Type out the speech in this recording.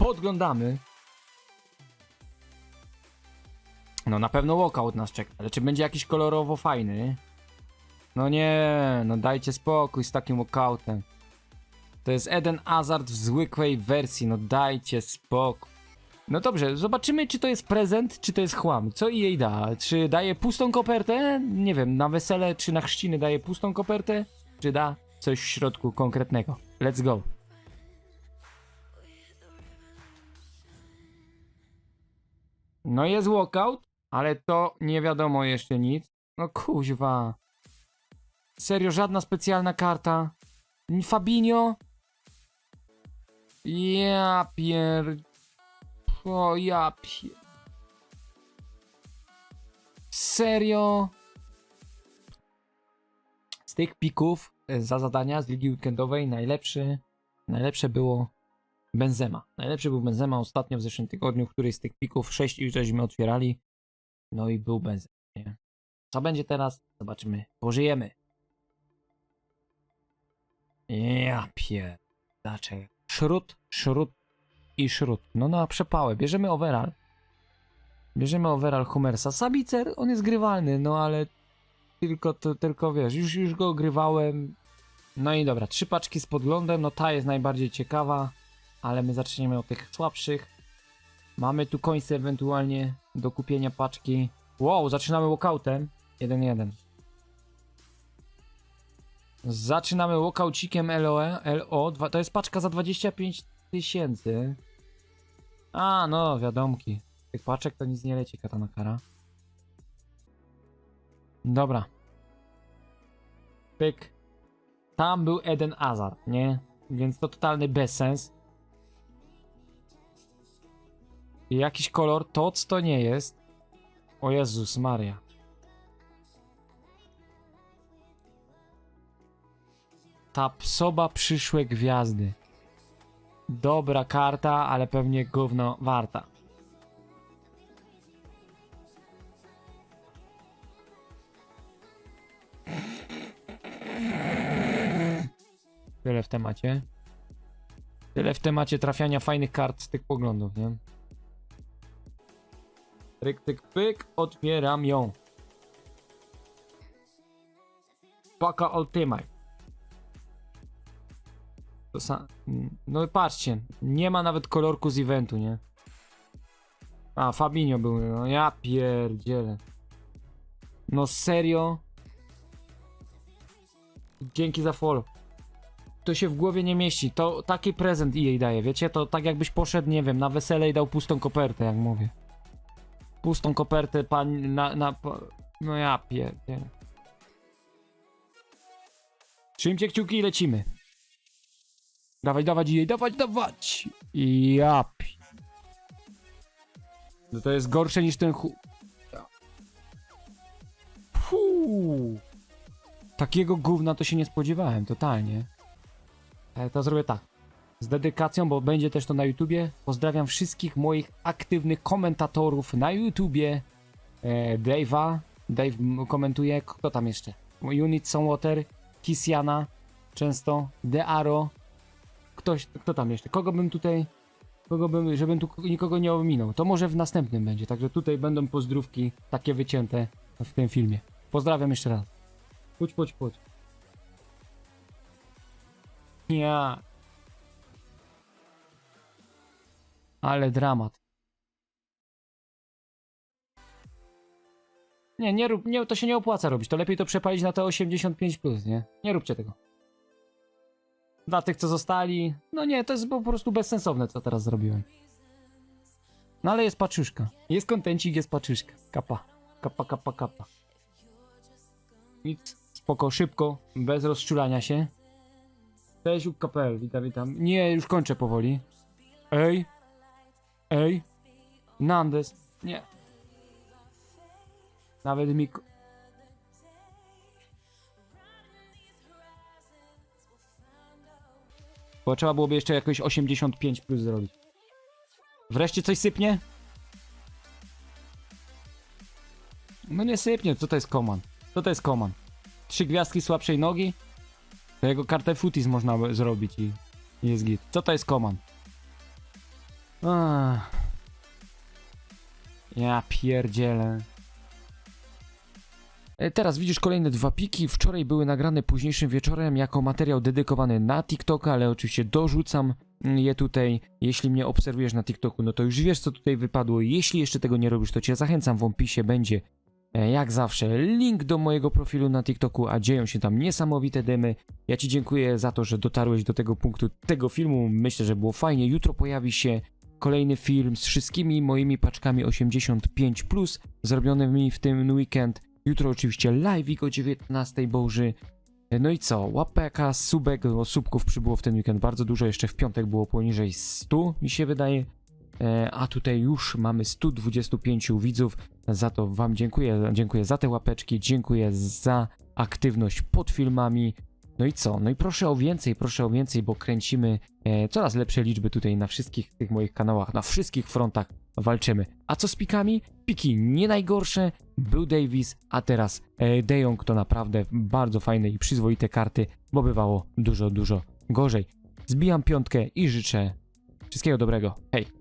podglądamy. No na pewno walkout nas czeka, ale czy będzie jakiś kolorowo fajny? No nie, no dajcie spokój z takim walkoutem. To jest Eden Hazard w zwykłej wersji, no dajcie spokój. No dobrze, zobaczymy czy to jest prezent, czy to jest chłam. Co jej da? Czy daje pustą kopertę? Nie wiem, na wesele czy na chrzciny daje pustą kopertę? Czy da coś w środku konkretnego? Let's go. No jest walkout, ale to nie wiadomo jeszcze nic. No kuźwa. Serio, żadna specjalna karta. Fabinho? Ja pier... O ja pier... Serio? Z tych pików e, za zadania z ligi weekendowej najlepszy, najlepsze było Benzema. Najlepszy był Benzema ostatnio w zeszłym tygodniu, któryś z tych pików 6 już żeśmy otwierali. No i był Benzema. Nie? Co będzie teraz? Zobaczymy. Pożyjemy. Ja pier... Dlaczego? Szrut, szrut i szrut. No na przepałę. Bierzemy overall. Bierzemy overall Humersa. Sabicer, on jest grywalny, no ale tylko, to, tylko wiesz, już, już go grywałem. No i dobra, trzy paczki z podglądem, no ta jest najbardziej ciekawa, ale my zaczniemy od tych słabszych. Mamy tu końce ewentualnie do kupienia paczki. Wow, zaczynamy walkoutem. 1-1. Zaczynamy walkoucikiem LOE, LO. To jest paczka za 25 tysięcy. A, no, wiadomki. Tych paczek to nic nie leci, katana kara. Dobra. Pyk. Tam był Eden Hazard, nie? Więc to totalny bezsens. Jakiś kolor, to co to nie jest. O Jezus Maria. Ta psoba przyszłe gwiazdy. Dobra karta, ale pewnie gówno warta. Tyle w temacie. Tyle w temacie trafiania fajnych kart z tych poglądów, nie? Tyk, tyk, pyk, otwieram ją. Paka Ultimate. To sa- no i patrzcie, nie ma nawet kolorku z eventu, nie? A, Fabinho był, no ja pierdzielę. No serio? Dzięki za follow. To się w głowie nie mieści. To taki prezent jej daje, wiecie? To tak jakbyś poszedł, nie wiem, na wesele i dał pustą kopertę, jak mówię. Pustą kopertę pan na, na no ja pierdzielę. Trzymcie kciuki i lecimy. Dawaj, dawać jej, dawać, dawać. Ja No to jest gorsze niż ten chu... Takiego gówna to się nie spodziewałem, totalnie. Ale to zrobię tak. Z dedykacją, bo będzie też to na YouTubie. Pozdrawiam wszystkich moich aktywnych komentatorów na YouTubie. E, Dave'a. Dave komentuje. Kto tam jeszcze? Unit Water, Kisiana, często, Dearo. Ktoś, kto tam jeszcze? Kogo bym tutaj, kogo bym, żebym tu nikogo nie ominął. To może w następnym będzie, także tutaj będą pozdrówki takie wycięte w tym filmie. Pozdrawiam jeszcze raz. Puć, puć, puć. Ja. Ale dramat. Nie, nie rób, nie, to się nie opłaca robić. To lepiej to przepalić na te 85+, plus, nie? Nie róbcie tego. Dla tych, co zostali, no nie, to jest po prostu bezsensowne, co teraz zrobiłem. No ale jest paczuszka. Jest kontencik, jest paczuszka. Kapa. Kapa, kapa, kapa. Nic. Spoko, szybko, bez rozczulania się. Cześć, UKPL, witam, witam. Nie, już kończę powoli. Ej. Ej. Nandes. Nie. Nawet mi... Bo trzeba byłoby jeszcze jakoś 85 plus zrobić. Wreszcie coś sypnie? No nie sypnie, co to jest koman? Co to jest koman? Trzy gwiazdki słabszej nogi? To jego kartę futis można zrobić i jest git. Co to jest koman? Ach. Ja pierdzielę. E, Teraz widzisz kolejne dwa piki. Wczoraj były nagrane późniejszym wieczorem jako materiał dedykowany na TikToka, ale oczywiście dorzucam je tutaj. Jeśli mnie obserwujesz na TikToku, no to już wiesz co tutaj wypadło. Jeśli jeszcze tego nie robisz, to cię zachęcam. W opisie będzie e, jak zawsze link do mojego profilu na TikToku, a dzieją się tam niesamowite dymy. Ja ci dziękuję za to, że dotarłeś do tego punktu tego filmu. Myślę, że było fajnie. Jutro pojawi się kolejny film z wszystkimi moimi paczkami 85+, zrobionymi w tym weekend. Jutro oczywiście live o 19 Boży. No i co? Łapeka, subek, bo subków przybyło w ten weekend bardzo dużo. Jeszcze w piątek było poniżej 100, mi się wydaje. E, A tutaj już mamy 125 widzów. Za to Wam dziękuję. Dziękuję za te łapeczki, dziękuję za aktywność pod filmami. No i co? No i proszę o więcej, proszę o więcej, bo kręcimy e, coraz lepsze liczby tutaj na wszystkich tych moich kanałach, na wszystkich frontach walczymy. A co z pikami? Piki nie najgorsze, był Davis, a teraz e, De Jong to naprawdę bardzo fajne i przyzwoite karty, bo bywało dużo, dużo gorzej. Zbijam piątkę i życzę wszystkiego dobrego. Hej!